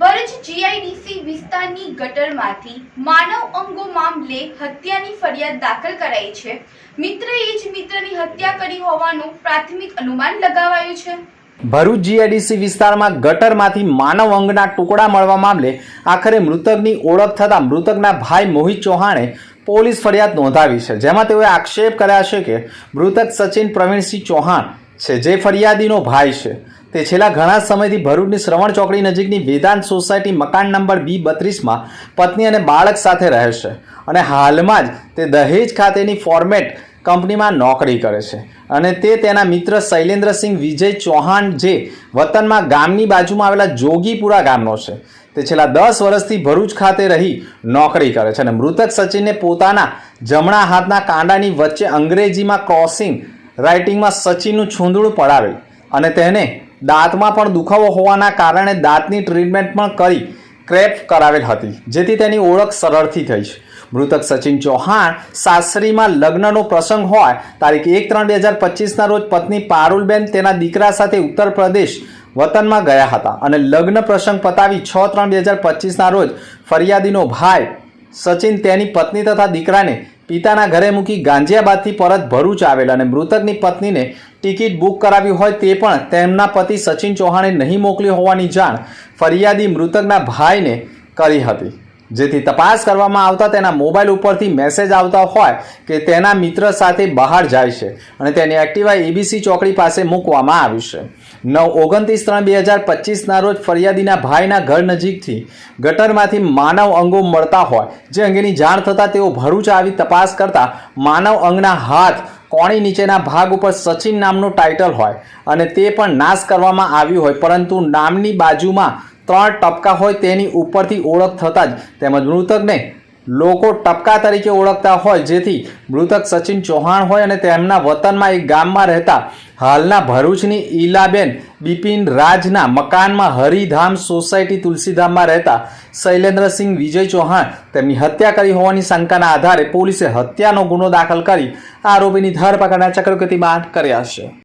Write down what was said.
Bharuch GIDC વિસ્તારની ગટરમાંથી માનવ અંગો મામલે હત્યાની ફરિયાદ દાખલ કરાઈ છે. મિત્રએ જ મિત્રની હત્યા કરી હોવાનું પ્રાથમિક અનુમાન લગાવાયું છે. ભરૂચ જીઆઈડીસી વિસ્તારમાં ગટરમાંથી માનવ અંગના ટુકડા મળવા મામલે આખરે મૃતકની ઓળખ થતાં મૃતકના ભાઈ મોહિત ચૌહાણે પોલીસ ફરિયાદ નોંધાવી છે. જેમાં તેઓએ આક્ષેપ કર્યા છે કે મૃતક સચિન પ્રવીણસિંહ ચૌહાણ છે, જે ફરિયાદીનો ભાઈ છે. તે છેલ્લા ઘણા સમયથી ભરૂચની શ્રવણ ચોકડી નજીકની વેદાંત સોસાયટી મકાન નંબર બી બત્રીસમાં પત્ની અને બાળક સાથે રહે છે અને હાલમાં જ તે દહેજ ખાતેની ફોર્મેટ કંપનીમાં નોકરી કરે છે. અને તે તેના મિત્ર શૈલેન્દ્રસિંહ વિજય ચૌહાણ જે વતનમાં ગામની બાજુમાં આવેલા જોગીપુરા ગામનો છે. તે છેલ્લા દસ વર્ષથી ભરૂચ ખાતે રહી નોકરી કરે છે અને મૃતક સચિનને પોતાના જમણા હાથના કાંડાની વચ્ચે અંગ્રેજીમાં ક્રોસિંગ રાઇટિંગમાં સચિનનું છૂંદડું પડાવેલ અને તેને દાંતમાં પણ દુખાવો હોવાના કારણે દાંતની ટ્રીટમેન્ટ પણ કરી ક્રેપ કરાવેલ હતી, જેથી તેની ઓળખ સરળથી થઈ છે. મૃતક સચિન ચૌહાણ સાસરીમાં લગ્નનો પ્રસંગ હોય, તારીખ એક ત્રણ બે હજાર પચીસના રોજ પત્ની પારુલબેન તેના દીકરા સાથે ઉત્તર પ્રદેશ વતનમાં ગયા હતા અને લગ્ન પ્રસંગ પતાવી છ ત્રણ બે હજાર પચીસના રોજ ફરિયાદીનો ભાઈ સચિન તેની પત્ની તથા દીકરાને પિતાના ઘરે મૂકી ગાંજિયાબાદથી પરત ભરૂચ આવેલ અને મૃતકની પત્નીને ટિકિટ બુક કરાવી હોય તે પણ તેમના પતિ સચિન ચૌહાણે નહીં મોકલી હોવાની જાણ ફરિયાદી મૃતકના ભાઈને કરી હતી. જેથી તપાસ કરવામાં આવતા તેના મોબાઈલ ઉપરથી મેસેજ આવતા હોય કે તેના મિત્ર સાથે બહાર જાય છે અને તેની એક્ટિવા એબીસી ચોકડી પાસે મૂકવામાં આવ્યું છે. નવ ઓગણત્રીસ ત્રણ બે હજાર પચીસના રોજ ફરિયાદીના ભાઈના ઘર નજીકથી ગટરમાંથી માનવ અંગો મળતા હોય, જે અંગેની જાણ થતાં તેઓ ભરૂચ આવી તપાસ કરતા માનવ અંગના હાથ કોણી નીચેના ભાગ ઉપર સચિન નામનું ટાઇટલ હોય અને તે પણ નાશ કરવામાં આવ્યું હોય, પરંતુ નામની બાજુમાં ત્રણ ટપકા હોય તેની ઉપરથી ઓળખ થતાં જ તેમજ મૃતકને લોકો ટપકા તરીકે ઓળખતા હોય, જેથી મૃતક સચિન ચૌહાણ હોય અને તેમના વતનમાં એક ગામમાં રહેતા હાલના ભરૂચની ઈલાબેન બિપિન રાજના મકાનમાં હરિધામ સોસાયટી તુલસીધામમાં રહેતા શૈલેન્દ્રસિંહ વિજય ચૌહાણ તેમની હત્યા કરી હોવાની શંકાના આધારે પોલીસે હત્યાનો ગુનો દાખલ કરી આરોપીની ધરપકડના ચક્રગતિમાન કર્યા છે.